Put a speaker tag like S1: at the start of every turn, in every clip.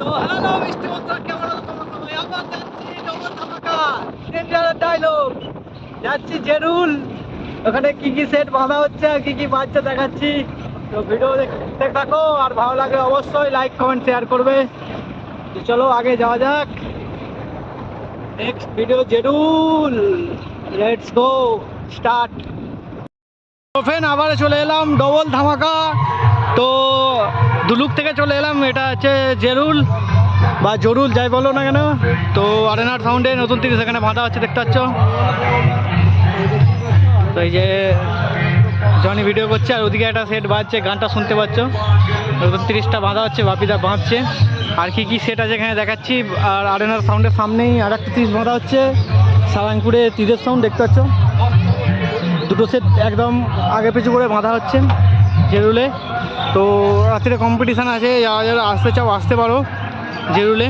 S1: তো হ্যালো যাচ্ছি জেরুল। ওখানে সেট বাঁধা হচ্ছে দেখাচ্ছি। তো ভিডিও থাকো, আর ভালো অবশ্যই লাইক কমেন্ট শেয়ার করবে। চলো, আগে যাওয়া যাক। নেক্সট ভিডিও স্টার্ট আবার চলে এলাম ডবল ধামাকা। তো দুলুক থেকে চলে এলাম, এটা হচ্ছে জেরুল বা জরুল, যাই বলো না কেন। তো আরেনার সাউন্ডে নতুন তিরিশ এখানে বাঁধা হচ্ছে, দেখতে পাচ্ছ? তো এই যে জনি ভিডিও করছে, আর ওদিকে একটা সেট বাজছে, গানটা শুনতে পাচ্ছ। নতুন তিরিশটা বাঁধা হচ্ছে, বাপিদা বাঁধছে। আর কি কি সেট আছে এখানে দেখাচ্ছি, আর আরেনার সাউন্ডের সামনেই আর একটা তিরিশ বাঁধা হচ্ছে সারাংপুরে তিরিশ সাউন্ড দেখতে পাচ্ছ? দুটো সেট একদম আগে পিছু করে বাঁধা হচ্ছে, জেরুলে। তো রাত্রে কম্পিটিশান আছে, যারা যারা আসতে চাও আসতে পারো, জেরুলে।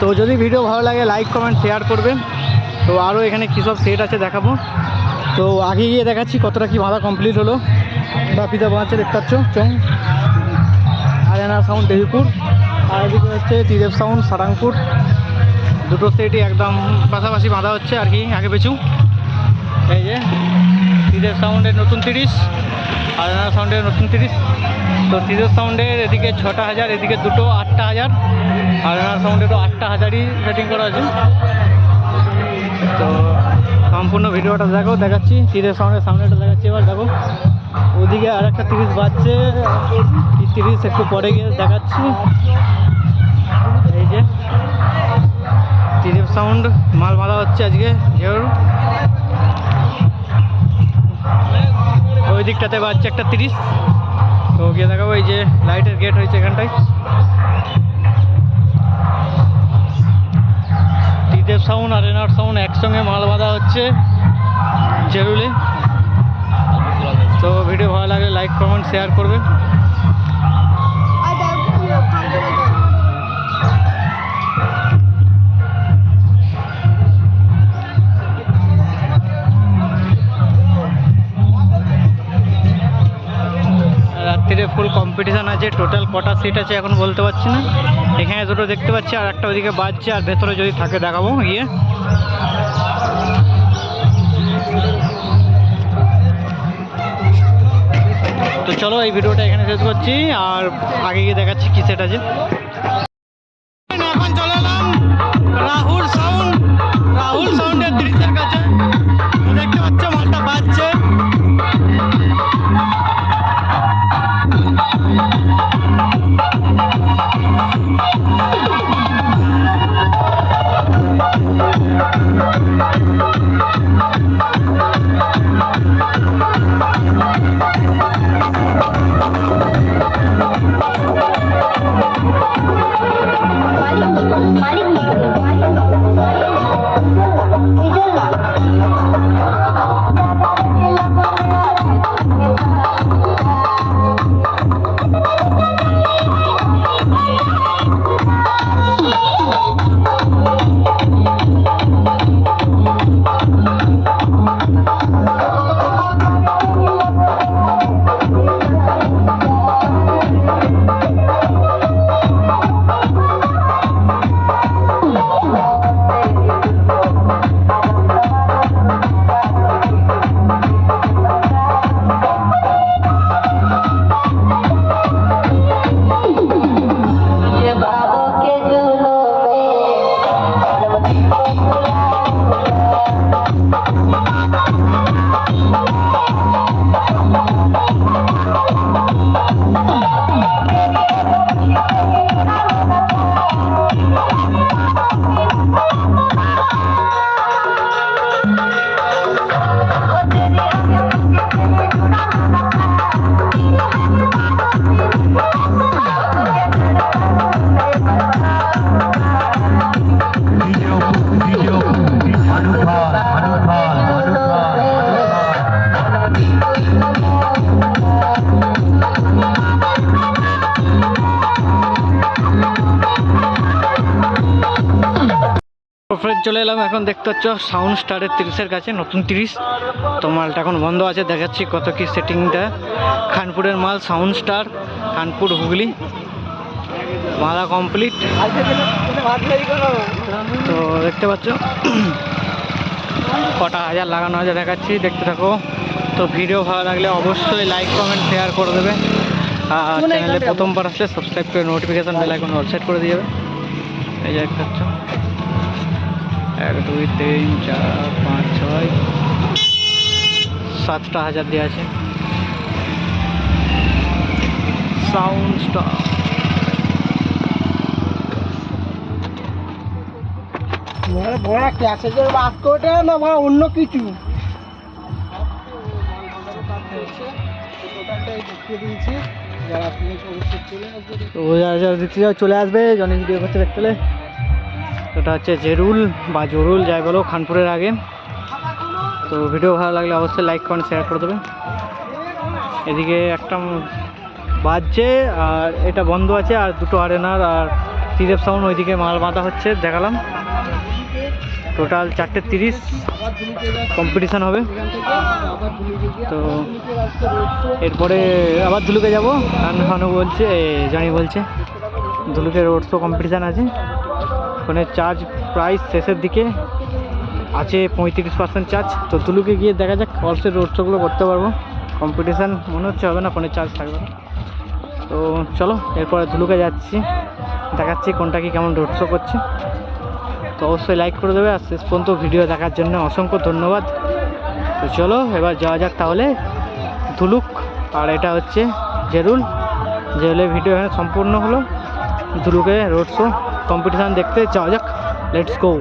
S1: তো যদি ভিডিও ভালো লাগে লাইক কমেন্ট শেয়ার করবে। তো আরও এখানে কী সব সেট আছে দেখাবো। তো আগে গিয়ে দেখাচ্ছি কতটা কি বাঁধা কমপ্লিট হলো। বাপিদা বাঁধছে দেখতে পাচ্ছ, চং। আরেনা সাউন্ড দেহিপুর আর এদিকে হচ্ছে ত্রিদেব সাউন্ড সারাংপুর। দুটো সেটই একদম পাশাপাশি বাঁধা হচ্ছে আর কি, আগে পিছু। এই যে তিরের সাউন্ডের নতুন তিরিশ আলাদা সাউন্ডের নতুন তিরিশ তো তিরিশ সাউন্ডের এদিকে ছটা হাজার, এদিকে দুটো আটটা হাজার। আলাদা সাউন্ডেরও আটটা হাজারই সেটিং করা আছে। তো সম্পূর্ণ ভিডিওটা দেখো, দেখাচ্ছি। তিরের সাউন্ডের সামনেটা দেখাচ্ছি এবার, দেখো। ওদিকে আর একটা তিরিশ বাজছে তিরিশ একটু পরে গিয়ে দেখাচ্ছি। এই যে তিরিশ সাউন্ড মাল মারা হচ্ছে আজকে, যেহেতু। দিকটাতে বাজছে একটা তিরিশ। তো গিয়ে দেখাবো এই যে লাইটের গেট হয়েছে এখানটায়। টিদেব সাউন্ড আর এনার সাউন্ড একসঙ্গে মাল বাঁধা হচ্ছে জেরুলে। তো ভিডিও ভালো লাগলে লাইক কমেন্ট শেয়ার করবে। ফুল কম্পিটিশান আছে টোটাল কটা সিট আছে এখন বলতে পারছি না। এখানে দুটো দেখতে পাচ্ছি, আর একটা ওইদিকে বাজছে, আর ভেতরে যদি থাকে দেখাবো গিয়ে। তো চলো এই ভিডিওটা এখানে শেষ করছি, আর আগে গিয়ে দেখাচ্ছি কি সেট আছে। চলে এলাম। এখন দেখতে পাচ্ছ সাউন্ড স্টারের তিরিশের কাছে নতুন তিরিশ। তো মালটা এখন বন্ধ আছে দেখাচ্ছি কত কি সেটিংটা খানপুরের মাল সাউন্ড স্টার খানপুর হুগলি। বাঁধা কমপ্লিট তো দেখতে পাচ্ছ কটা হাজার লাগানো হাজার দেখাচ্ছি দেখতে থাকো। তো ভিডিও ভালো লাগলে অবশ্যই লাইক কমেন্ট শেয়ার করে দেবে। আর চ্যানেলে প্রথমবার আসলে সাবস্ক্রাইব করে notification bell icon all set করে দিয়ে যাবে। এই যে দেখতে পাচ্ছ। এক দুই তিন চার পাঁচ ছয়। সাতটা হাজার দেওয়া আছে। সাউন্ড স্টার
S2: ক্যাসেজের বাস্কটা না বা অন্য কিছু?
S1: তো যারা যারা দেখতে যাও চলে আসবে। জনি ভিডিও করতে দেখতে ওটা হচ্ছে জেরুল বা জরুল, যাই বলো, খানপুরের আগে। তো ভিডিও ভালো লাগলে অবশ্যই লাইক কমেন্ট শেয়ার করে দেবে। এদিকে একটা বাজছে, আর এটা বন্ধ আছে, আর দুটো আরেনার, আর ত্রিদেব সাউন্ড ওইদিকে মাল বাঁধা হচ্ছে, দেখালাম। টোটাল চারটে তিরিশ কম্পিটিশান হবে। তো এরপরে আবার ধুলুকে যাব। খানু বলছে জানি বলছে, ধুলুকে রোড শো কম্পিটিশান আছে। ওখানে চার্জ প্রাইস শেষের দিকে আছে পঁয়ত্রিশ পার্সেন্ট চার্জ। তো তুলুকে গিয়ে দেখা যাক অলসে রোড শোগুলো করতে পারব। কম্পিটিশান মনে হচ্ছে হবে না, ফোনে চার্জ থাকবে। তো চলো, এরপরে ধুলুকে যাচ্ছি, দেখাচ্ছি কোনটা কি কেমন রোড শো করছে। তো অবশ্যই লাইক করে দেবে, আর শেষ পর্যন্ত ভিডিও দেখার জন্য অসংখ্য ধন্যবাদ। তো চলো, এবার যাওয়া যাক তাহলে ধুলুক আর এটা হচ্ছে জেরুল। জেরুলের ভিডিও এখানে সম্পূর্ণ হলো ধুলুকে রোড শো কম্পিটিশান দেখতে যাওয়া যাক লেটস গো